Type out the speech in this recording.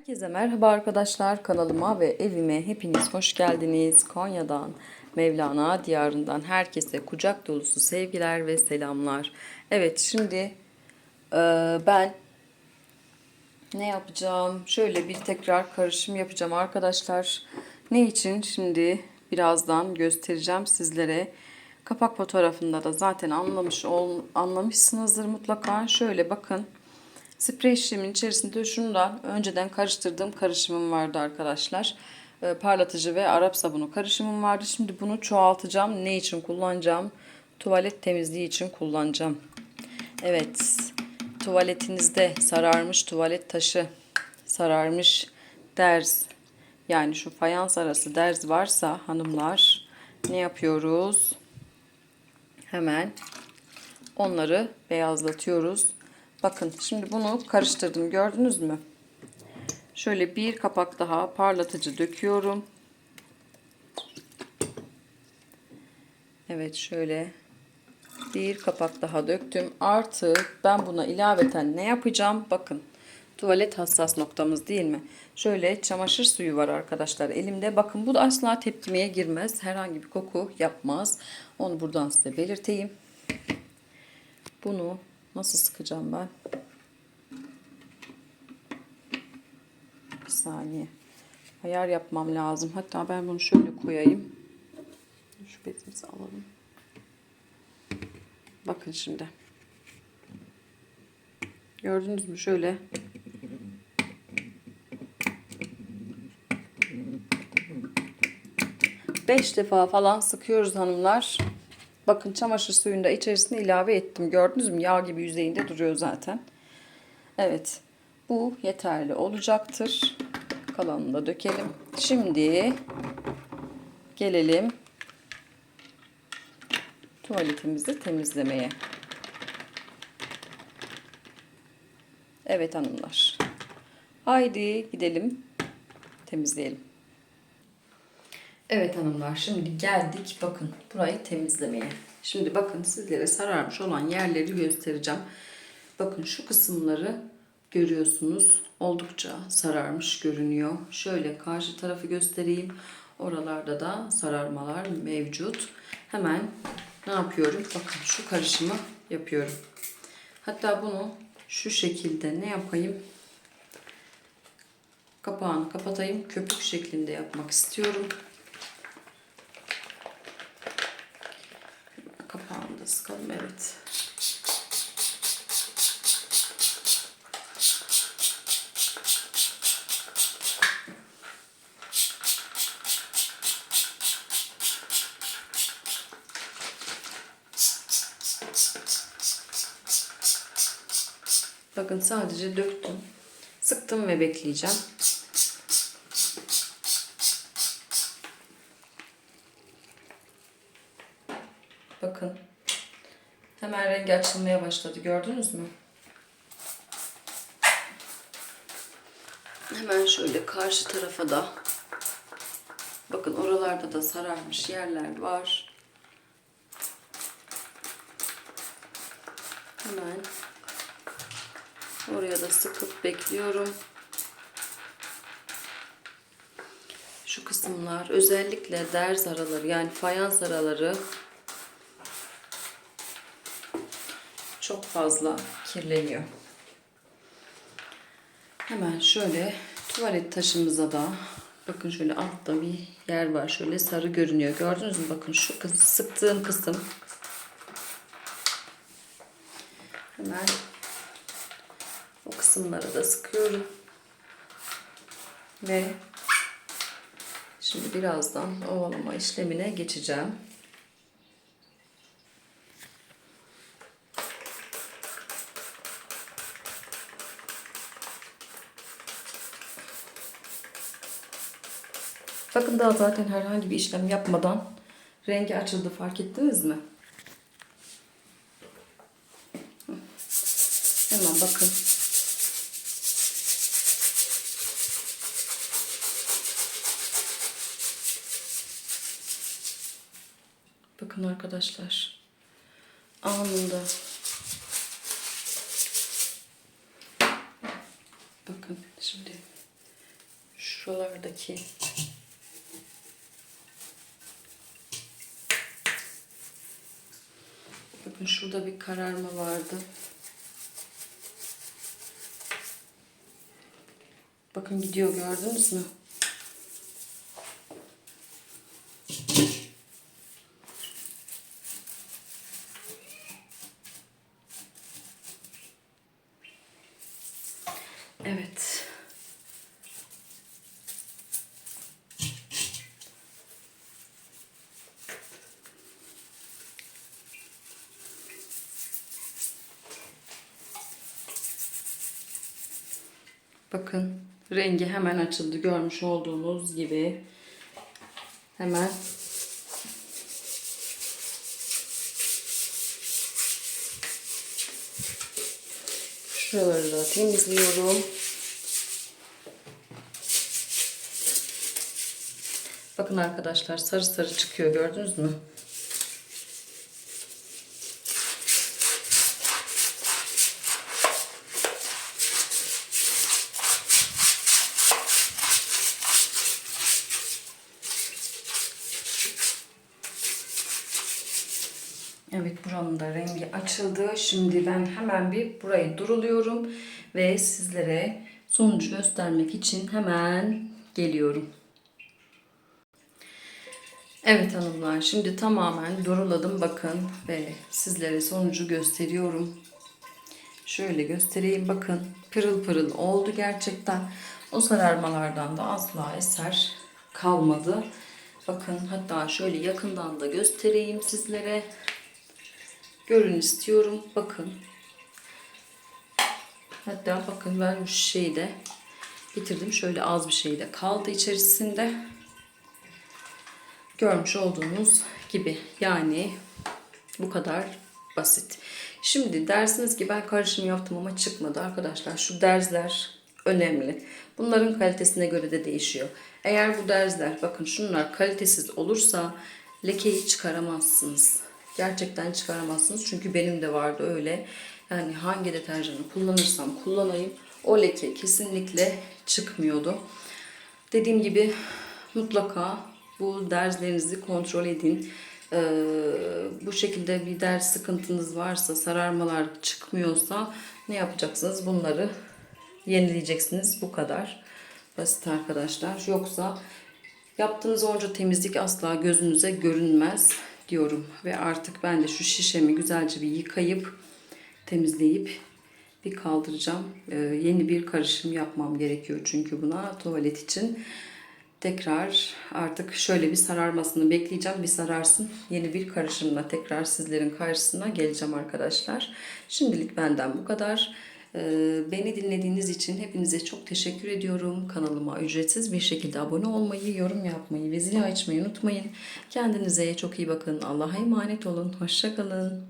Herkese merhaba arkadaşlar. Kanalıma ve evime hepiniz hoş geldiniz. Konya'dan, Mevlana diyarından herkese kucak dolusu sevgiler ve selamlar. Evet şimdi e, ben ne yapacağım? Şöyle bir tekrar karışım yapacağım arkadaşlar. Ne için? Şimdi birazdan göstereceğim sizlere. Kapak fotoğrafında da zaten anlamış ol, anlamışsınızdır mutlaka. Şöyle bakın. Sprey şişemin içerisinde şundan önceden karıştırdığım karışımım vardı arkadaşlar. Ee, parlatıcı ve Arap sabunu karışımım vardı. Şimdi bunu çoğaltacağım. Ne için kullanacağım? Tuvalet temizliği için kullanacağım. Evet. Tuvaletinizde sararmış tuvalet taşı, sararmış derz yani şu fayans arası derz varsa hanımlar ne yapıyoruz? Hemen onları beyazlatıyoruz. Bakın şimdi bunu karıştırdım gördünüz mü? Şöyle bir kapak daha parlatıcı döküyorum. Evet şöyle bir kapak daha döktüm. Artık ben buna ilaveten ne yapacağım? Bakın tuvalet hassas noktamız değil mi? Şöyle çamaşır suyu var arkadaşlar elimde. Bakın bu da asla tepkimeye girmez. Herhangi bir koku yapmaz. Onu buradan size belirteyim. Bunu nasıl sıkacağım ben? Bir saniye. Ayar yapmam lazım. Hatta ben bunu şöyle koyayım. Şu bezimizi alalım. Bakın şimdi. Gördünüz mü? Şöyle. Beş defa falan sıkıyoruz hanımlar. Bakın çamaşır suyunu da içerisine ilave ettim. Gördünüz mü? Yağ gibi yüzeyinde duruyor zaten. Evet. Bu yeterli olacaktır. Kalanını da dökelim. Şimdi gelelim tuvaletimizi temizlemeye. Evet hanımlar. Haydi gidelim temizleyelim. Evet hanımlar şimdi geldik bakın burayı temizlemeye. Şimdi bakın sizlere sararmış olan yerleri göstereceğim. Bakın şu kısımları görüyorsunuz. Oldukça sararmış görünüyor. Şöyle karşı tarafı göstereyim. Oralarda da sararmalar mevcut. Hemen ne yapıyorum? Bakın şu karışımı yapıyorum. Hatta bunu şu şekilde ne yapayım? Kapağını kapatayım. Köpük şeklinde yapmak istiyorum. Kapağını da sıkalım. Evet. Bakın sadece döktüm. Sıktım ve bekleyeceğim. Bakın. Hemen rengi açılmaya başladı. Gördünüz mü? Hemen şöyle karşı tarafa da bakın oralarda da sararmış yerler var. Hemen oraya da sıkıp bekliyorum. Şu kısımlar özellikle derz araları yani fayans araları çok fazla kirleniyor. Hemen şöyle tuvalet taşımıza da bakın şöyle altta bir yer var. Şöyle sarı görünüyor. Gördünüz mü? Bakın şu sıktığım kısım. Hemen o kısımları da sıkıyorum. Ve şimdi birazdan ovalama işlemine geçeceğim. Bakın daha zaten herhangi bir işlem yapmadan rengi açıldı fark ettiniz mi? Hemen bakın. Bakın arkadaşlar. Anında. Bakın şimdi şuralardaki Bakın şurada bir kararma vardı. Bakın gidiyor gördünüz mü? Evet. Bakın rengi hemen açıldı. Görmüş olduğunuz gibi. Hemen şuraları da temizliyorum. Bakın arkadaşlar sarı sarı çıkıyor gördünüz mü? Evet buranın da rengi açıldı. Şimdi ben hemen bir burayı duruluyorum ve sizlere sonucu göstermek için hemen geliyorum. Evet hanımlar şimdi tamamen duruladım bakın ve sizlere sonucu gösteriyorum. Şöyle göstereyim bakın pırıl pırıl oldu gerçekten. O sararmalardan da asla eser kalmadı. Bakın hatta şöyle yakından da göstereyim sizlere. Görün istiyorum. Bakın. Hatta bakın ben şu şeyi de bitirdim. Şöyle az bir şey de kaldı içerisinde. Görmüş olduğunuz gibi. Yani bu kadar basit. Şimdi dersiniz ki ben karışım yaptım ama çıkmadı. Arkadaşlar şu dersler önemli. Bunların kalitesine göre de değişiyor. Eğer bu dersler bakın şunlar kalitesiz olursa lekeyi çıkaramazsınız. Gerçekten çıkaramazsınız. Çünkü benim de vardı öyle. Yani hangi deterjanı kullanırsam kullanayım o leke kesinlikle çıkmıyordu. Dediğim gibi mutlaka bu derslerinizi kontrol edin. Ee, bu şekilde bir ders sıkıntınız varsa, sararmalar çıkmıyorsa ne yapacaksınız? Bunları yenileyeceksiniz. Bu kadar basit arkadaşlar. Yoksa yaptığınız onca temizlik asla gözünüze görünmez diyorum. Ve artık ben de şu şişemi güzelce bir yıkayıp temizleyip bir kaldıracağım. Ee, yeni bir karışım yapmam gerekiyor çünkü buna tuvalet için. Tekrar artık şöyle bir sararmasını bekleyeceğim. Bir sararsın. Yeni bir karışımla tekrar sizlerin karşısına geleceğim arkadaşlar. Şimdilik benden bu kadar. Ee, Beni dinlediğiniz için hepinize çok teşekkür ediyorum. Kanalıma ücretsiz bir şekilde abone olmayı, yorum yapmayı ve zili açmayı unutmayın. Kendinize çok iyi bakın. Allah'a emanet olun. Hoşçakalın.